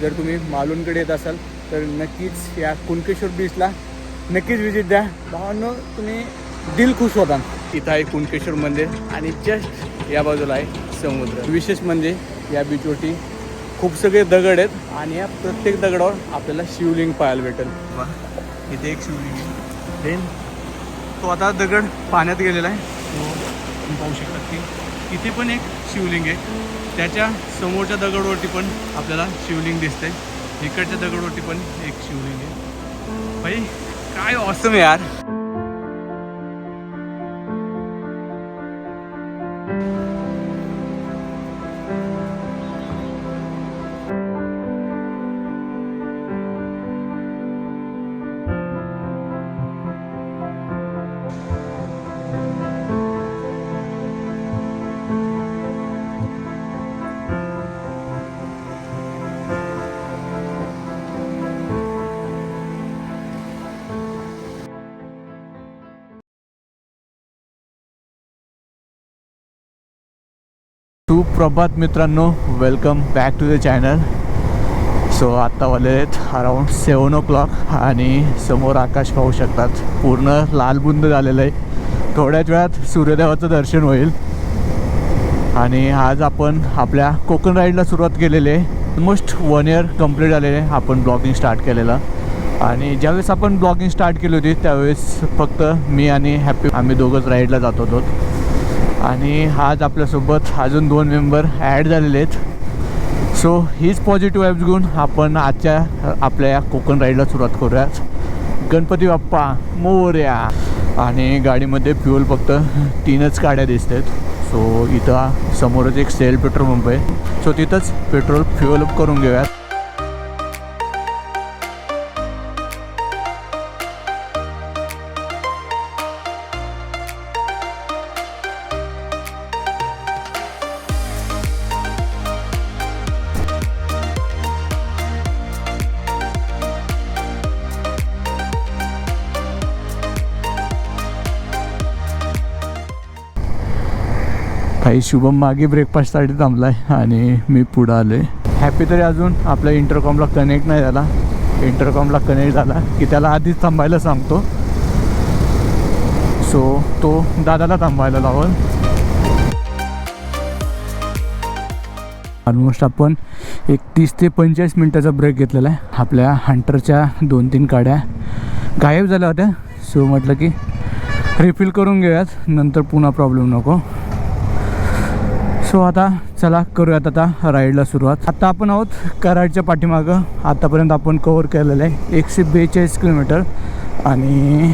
जर तुम्ही मालवणकडे येत असाल तर नक्कीच या कुणकेश्वर बीचला नक्कीच व्हिजिट द्या. भावांनो तुम्ही दिल खुश होता. इथं आहे कुणकेश्वर मंदिर आणि जस्ट या बाजूला आहे समुद्र. विशेष म्हणजे या बीचवरती खूप सगळे दगड आहेत आणि या प्रत्येक दगडावर आपल्याला शिवलिंग पाहायला भेटेल. इथे एक शिवलिंग देन तो आता दगड पाण्यात गेलेला आहे. तो पाहू शकता की इथे पण एक शिवलिंग आहे. त्याच्या समोरच्या दगडवरती पण आपल्याला शिवलिंग दिसते इकडच्या दगडवरती पण एक शिवलिंग आहे. भाई काय ऑसम आहे यार. सुप्रभात मित्रांनो welcome back to the channel so आत्ता वाले आहेत अराऊंड सेवन ओ क्लॉक आणि समोर आकाश पाहू शकतात. पूर्ण लालबुंद झालेलं आहे. थोड्याच वेळात सूर्यदेवाचं दर्शन होईल. आणि आज आपण आपल्या कोकण राईडला सुरुवात केलेली आहे. ऑलमोस्ट वन इयर कंप्लीट झालेले आहे आपण ब्लॉगिंग स्टार्ट केलेलं. आणि ज्यावेळेस आपण ब्लॉगिंग स्टार्ट केली होती त्यावेळेस फक्त मी आणि हॅपी आम्ही दोघंच राईडला जात होतो. आणि आज आपल्यासोबत अजून दोन मेंबर ॲड झालेले आहेत. सो हीच पॉझिटिव्ह ॲप्स घेऊन आपण आजच्या आपल्या या कोकण राईडला सुरुवात करूयात. गणपती बाप्पा मोर्या आणि गाडीमध्ये फ्युअल फक्त तीनच गाड्या दिसत आहेत सो इथं समोरच एक सेल पेट्रोल पंप आहे. सो तिथंच पेट्रोल फ्युअल अप करून घेऊयात. काही शुभम मागे ब्रेकफास्टसाठी थांबला आहे आणि मी पुढं आलो आहे हॅपी तरी अजून आपल्या इंटरकॉमला कनेक्ट नाही झाला. इंटरकॉमला कनेक्ट झाला की त्याला आधीच थांबायला सांगतो. सो तो दादाला थांबायला लावल. ऑलमोस्ट आपण एक तीस ते पंचेचाळीस मिनटाचा ब्रेक घेतलेला आहे. आपल्या हंटरच्या दोन तीन गाड्या गायब झाल्या होत्या. सो म्हटलं की रिफिल करून घेऊयात. नंतर पुन्हा प्रॉब्लेम नको. सो आता चला करूयात आता राईडला सुरुवात. आता आपण आहोत कराडच्या पाठीमागं. आतापर्यंत आपण कवर केलेलं आहे एकशे बेचाळीस किलोमीटर आणि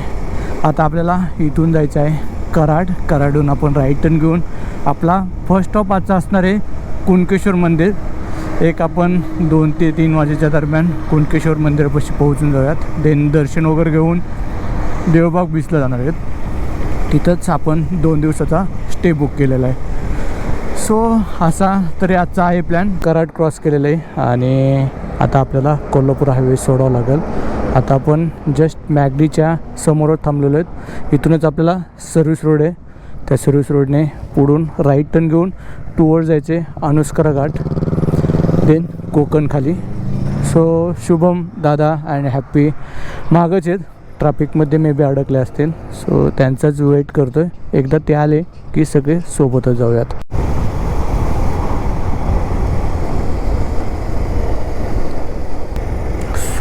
आता आपल्याला इथून जायचं आहे कराड. कराडहून आपण राईट टर्न घेऊन आपला फर्स्ट स्टॉप आजचा असणार आहे कुणकेश्वर मंदिर. एक आपण दोन ते तीन वाजेच्या दरम्यान कुणकेश्वर मंदिरापाशी पोहोचून जाऊयात. देन दर्शन वगैरे घेऊन देवबाग बीचला जाणार आहेत. तिथंच आपण दोन दिवसाचा स्टे बुक केलेला आहे. सो असा तरी आजचा आहे प्लॅन कराड क्रॉस केलेला आहे आणि आता आपल्याला कोल्हापूर हायवे सोडावं लागेल. आता आपण जस्ट मॅगडीच्या समोरच थांबलेलो आहेत. इथूनच आपल्याला सर्व्हिस रोड आहे. त्या सर्व्हिस रोडने पुढून राईट टर्न घेऊन टूवर जायचे अनुस्करा घाट देन कोकण खाली. सो शुभम दादा अँड हॅप्पी मागच आहेत. ट्रॅफिकमध्ये मे बी अडकले असतील. सो त्यांचाच वेट करतो आहे एकदा ते आले की सगळे सोबतच जाऊयात.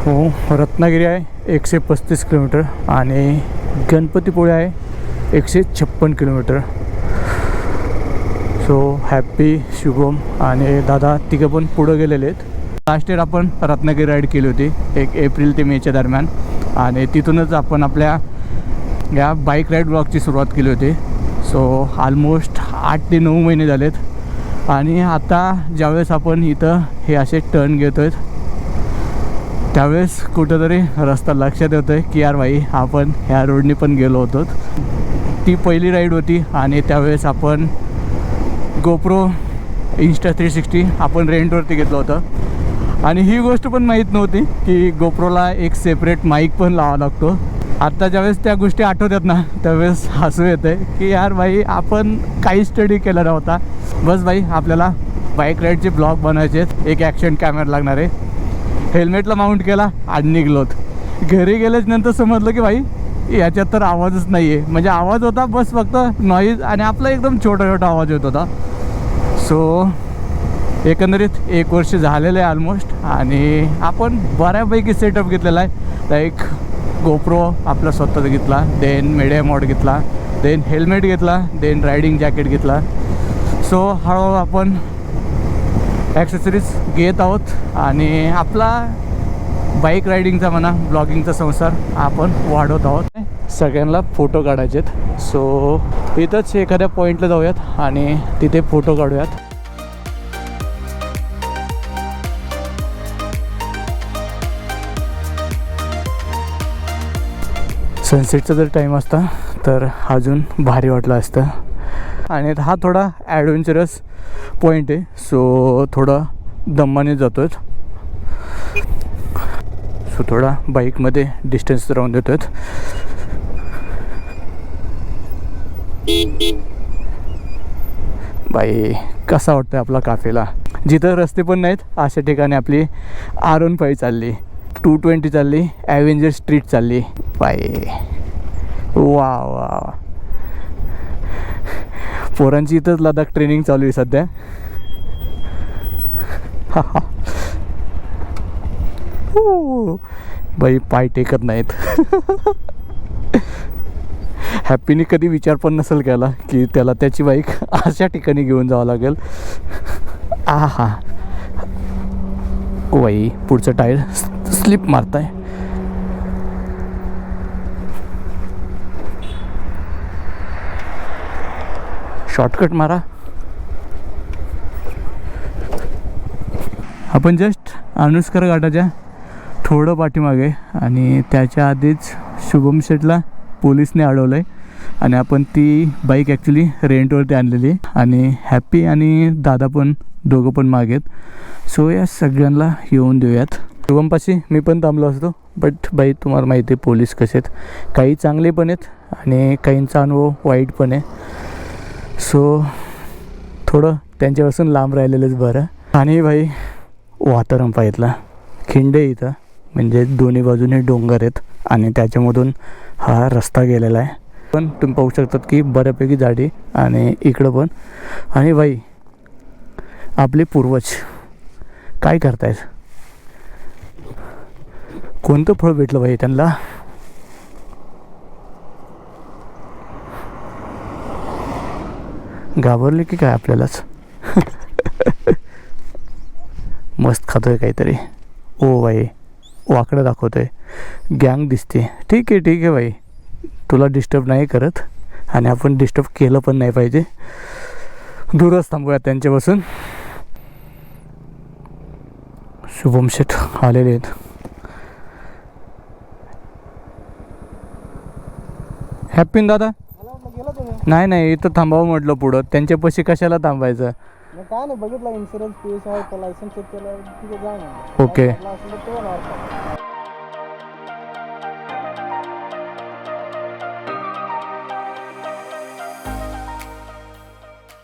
हो रत्नागिरी आहे एकशे पस्तीस किलोमीटर आणि गणपतीपुळे आहे एकशे छप्पन किलोमीटर. सो हॅप्पी शुभम आणि दादा तिघं पण पुढं गेलेले आहेत. लास्ट इयर आपण रत्नागिरी राईड केली होती एक एप्रिल ते मेच्या दरम्यान. आणि तिथूनच आपण आपल्या या बाईक राईड ब्लॉगची सुरुवात केली होती. सो ऑलमोस्ट आठ ते नऊ महिने झालेत. आणि आता ज्यावेळेस आपण इथं हे असे टर्न घेतो आहेत त्यावेळेस कुठंतरी रस्ता लक्षात येतो आहे की यार भाई आपण ह्या रोडने पण गेलो होतो. ती पहिली राईड होती आणि त्यावेळेस आपण गोप्रो इन्स्टा थ्री सिक्स्टी आपण रेंटवरती घेतलं होतं. आणि ही गोष्ट पण माहीत नव्हती की गोप्रोला एक सेपरेट माईक पण लावा लागतो. आत्ता ज्यावेळेस त्या गोष्टी आठवतात ना त्यावेळेस हसू येतं आहे की यार भाई आपण काही स्टडी केला नव्हता बस भाई आपल्याला बाईक राईडचे ब्लॉग बनवायचे आहेत. एक ॲक्शन कॅमेरा लागणार आहे. हेल्मेटला माउंट केला आणि निघलोत. घरी गेल्याच नंतर समजलं की भाई याच्यात तर आवाजच नाही आहे म्हणजे आवाज होता बस फक्त नॉईज आणि आपला एकदम छोटा छोटा आवाज येत होता. सो एकंदरीत एक वर्ष झालेलं आहे ऑलमोस्ट आणि आपण बऱ्यापैकी सेटअप घेतलेला आहे. लाईक गोप्रो आपला स्वतःचा घेतला देन मीडिया मॉड घेतला देन हेल्मेट घेतला देन रायडिंग जॅकेट घेतला. सो हळूहळू आपण ॲक्सेसरीज घेत आहोत. आणि आपला बाईक रायडिंगचा म्हणा ब्लॉगिंगचा संसार आपण वाढवत आहोत. सगळ्यांना फोटो काढायचे आहेत सो इथंच एखाद्या पॉईंटला जाऊयात आणि तिथे फोटो काढूयात. सनसेटचा जर टाईम असता तर अजून भारी वाटलं असतं. आणि हा थोडा ॲडव्हेंचरस पॉईंट आहे. सो थोडा दम्माने जातो सो थोडा बाईकमध्ये डिस्टन्स राहून देतो बाई कसा वाटतोय आपला काफेला? जिथं रस्ते पण नाहीत अशा ठिकाणी आपली आर ओन फाईव्ह चालली. टू ट्वेंटी चालली. ॲव्हेंजर स्ट्रीट चालली. बाई. वा वा पोरांची इथंच लडाख ट्रेनिंग चालू आहे सध्या. हो. बाई पाय टेकत नाहीत. हॅपीने कधी विचार पण नसेल केला की त्याला त्याची बाईक अशा ठिकाणी घेऊन जावं लागेल. आ हा वाई पुढचं टायर स्लिप मारताय. शॉर्टकट मारा. आपण जस्ट अनुस्कर घाटाच्या थोडं पाठीमागे आणि त्याच्या आधीच शुभम शेटला पोलिसने अडवलं आहे आणि आपण ती बाईक ॲक्च्युली रेंटवरती आणलेली आहे. आणि हॅपी आणि दादा पण दोघं पण मागेत सो या सगळ्यांना येऊन देऊयात. शुभमपाशी मी पण थांबलो असतो बट बाई तुम्हाला माहिती आहे पोलीस कसे आहेत. काही चांगले पण आहेत आणि काहींचा अनुभव वाईट पण आहे. सो थोडं त्यांच्यापासून लांब राहिलेलंच बरं. आणि भाई वातावरण इथला. खिंडे इथं. म्हणजे दोन्ही बाजूने डोंगर आहेत आणि त्याच्यामधून हा रस्ता गेलेला आहे. पण तुम्ही पाहू शकतात की बऱ्यापैकी झाडी आणि इकडं पण. आणि भाई आपले पूर्वज काय करतायत? कोणतं फळ भेटलं भाई त्यांना? घाबरले की काय आपल्यालाच? मस्त खातोय काहीतरी. ओ बाई वाकडं दाखवतोय. गँग दिसते. ठीक आहे ठीक आहे बाई. तुला डिस्टर्ब नाही करत आणि आपण डिस्टर्ब केलं पण नाही पाहिजे. दूरच थांबूया त्यांच्यापासून. शुभम शेठ आलेले आहेत. हॅपीन दादा मला वाटलं गेला तुम्ही नाही नाही इथं थांबावं म्हटलं पुढं. त्यांच्यापाशी कशाला थांबायचं? मग काय नाही बघितलं इन्शुरन्स आहे लायसन्स चेक केलं तिथे जा म्हणलं ओके.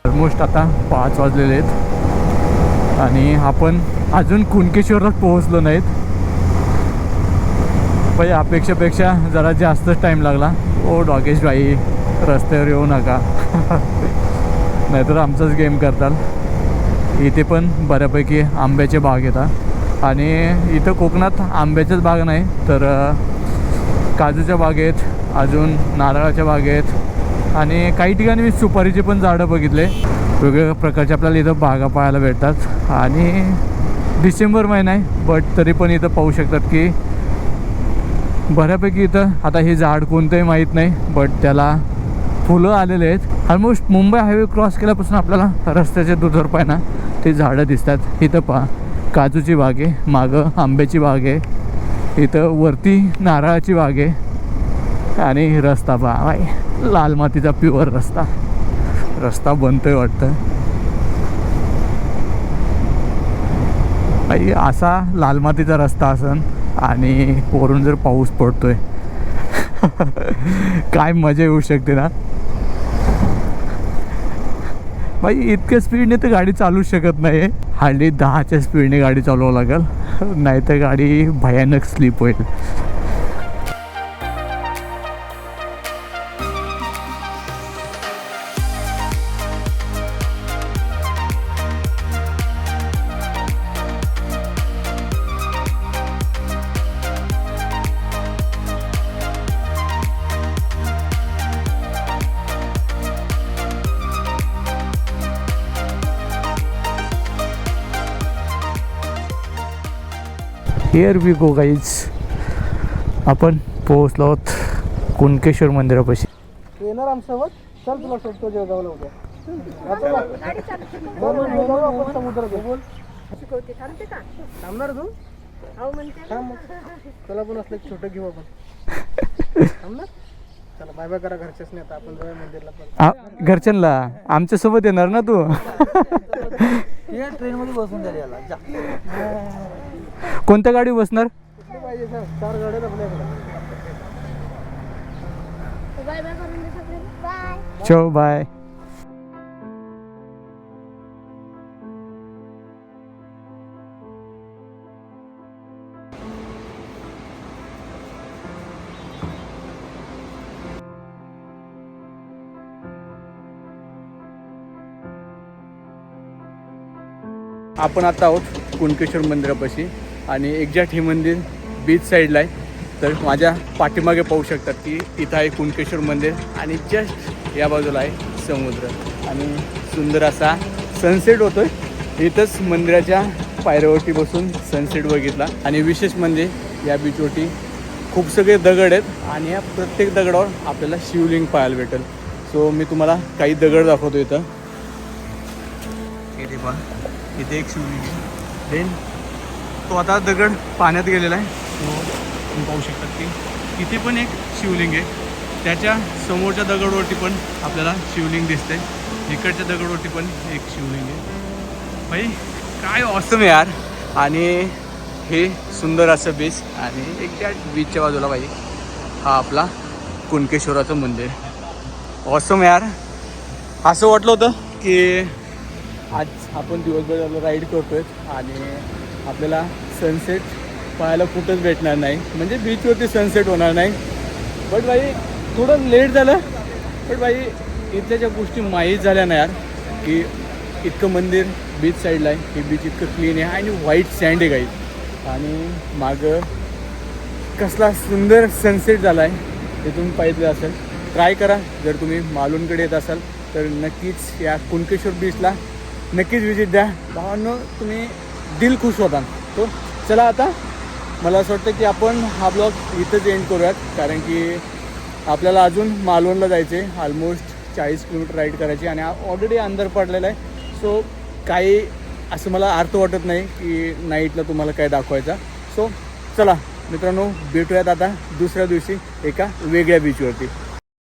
ऑलमोस्ट आता पाच वाजलेले आहेत. आणि आपण अजून कुणकेश्वरला पोहोचलो नाहीत. पण अपेक्षेपेक्षा जरा जास्तच टाईम लागला. ओ डॉगेश बाई रस्त्यावर येऊ नका. नाहीतर आमचाच गेम करताल. इथे पण बऱ्यापैकी आंब्याचे बाग येतात. आणि इथं कोकणात आंब्याच्याच बाग नाही तर काजूच्या बागेत अजून नारळाच्या बागेत आणि काही ठिकाणी मी सुपारीचे पण झाडं बघितले. वेगवेगळ्या प्रकारचे आपल्याला इथं बागा पाहायला भेटतात. आणि डिसेंबर महिना आहे बट तरी पण इथं पाहू शकतात की बऱ्यापैकी इथं आता हे झाड कोणतंही माहीत नाही बट त्याला फुलं आलेले आहेत. ऑलमोस्ट मुंबई हायवे क्रॉस केल्यापासून आपल्याला रस्त्याच्या ना ते झाडं दिसतात. इथं पहा काजूची बाग आहे मागं आंब्याची बाग आहे इथं वरती नारळाची बाग आहे आणि रस्ता पहा बाय लाल मातीचा प्युअर रस्ता. रस्ता बनतोय वाटतं. बाई असा लाल मातीचा रस्ता असन आणि वरून जर पाऊस पडतोय. काय मजा येऊ शकते ना? बाई इतक्या स्पीडने तर गाडी चालू शकत नाही हार्डली दहाच्या स्पीडने गाडी चालवावं लागेल. नाहीतर गाडी भयानक स्लिप होईल. हिअर वी गो गाईज आपण पोहोचलो आहोत कुणकेश्वर मंदिरापाशी. येणार आमच्यासोबत? चल तुला सोडतो जळगावला उद्या. समुद्रात बोल शिकवते थांबते का थांबणार तू? थांब. पण असलं एक छोटं घेऊ आपण. थांबणार? चला बाय बाय करा घरच्याच नाही आता. आपण जाऊया मंदिरला पण. घरच्यांना? आमच्यासोबत येणार ना तू? ट्रेन मध्ये बसून झाली याला. जा. कोणत्या गाडी बसणार? पाहिजे सर चार चो बाय आपण आता आहोत कुणकेश्वर मंदिरापाशी. आणि एक्झॅक्ट हे मंदिर बीच साईडला आहे. तर माझ्या पाठीमागे पाहू शकतात की इथं आहे कुणकेश्वर मंदिर आणि जस्ट या बाजूला आहे समुद्र. आणि सुंदर असा सनसेट होतो आहे इथंच मंदिराच्या पायऱ्यावरती बसून सनसेट बघितला. आणि विशेष म्हणजे या बीचवरती खूप सगळे दगड आहेत आणि या प्रत्येक दगडावर आपल्याला शिवलिंग पाहायला भेटेल. सो मी तुम्हाला काही दगड दाखवतो इथं. इथे पहा इथे एक शिवलिंग आहे. देन तो आता दगड पाण्यात गेलेला आहे. तो तुम्ही पाहू शकता की इथे पण एक शिवलिंग आहे. त्याच्या समोरच्या दगडवरती पण आपल्याला शिवलिंग दिसतंय. इकडच्या दगडवरती पण एक शिवलिंग आहे. भाई काय ऑसम आहे यार. आणि हे सुंदर असं बीच आणि एक त्या बीचच्या बाजूला भाई हा आपला कुणकेश्वराचं मंदिर. ऑसम यार. असं वाटलं होतं की आज आपण दिवसभर राईड करतोय आणि आपल्याला सनसेट पाहायला कुठंच भेटणार नाही. म्हणजे बीचवरती सनसेट होणार नाही. बट भाई थोडं लेट झालं. बट भाई इथल्या ज्या गोष्टी माहीत झाल्या ना यार की इतकं मंदिर बीच साईडला आहे. हे बीच इतकं क्लीन आहे आणि व्हाईट सँड आहे काही आणि मागं कसला सुंदर सनसेट झाला आहे हे तुम्ही पाहिलं असेल. ट्राय करा. जर तुम्ही मालवणकडे येत असाल तर नक्कीच या कुणकेश्वर बीचला नक्कीच व्हिजिट द्या. भावांनो तुम्ही दिल खुश होता. तो चला आता. मला असं वाटतं की आपण हा ब्लॉग इथंच एंड करूयात. कारण की आपल्याला अजून मालवणला जायचं आहे ऑलमोस्ट चाळीस किलोमीटर राईड करायची आणि ऑलरेडी अंदर पडलेला आहे. सो काही असं मला अर्थ वाटत नाही की नाईटला तुम्हाला काय दाखवायचा. सो चला मित्रांनो भेटूयात आता दुसऱ्या दिवशी एका वेगळ्या बीचवरती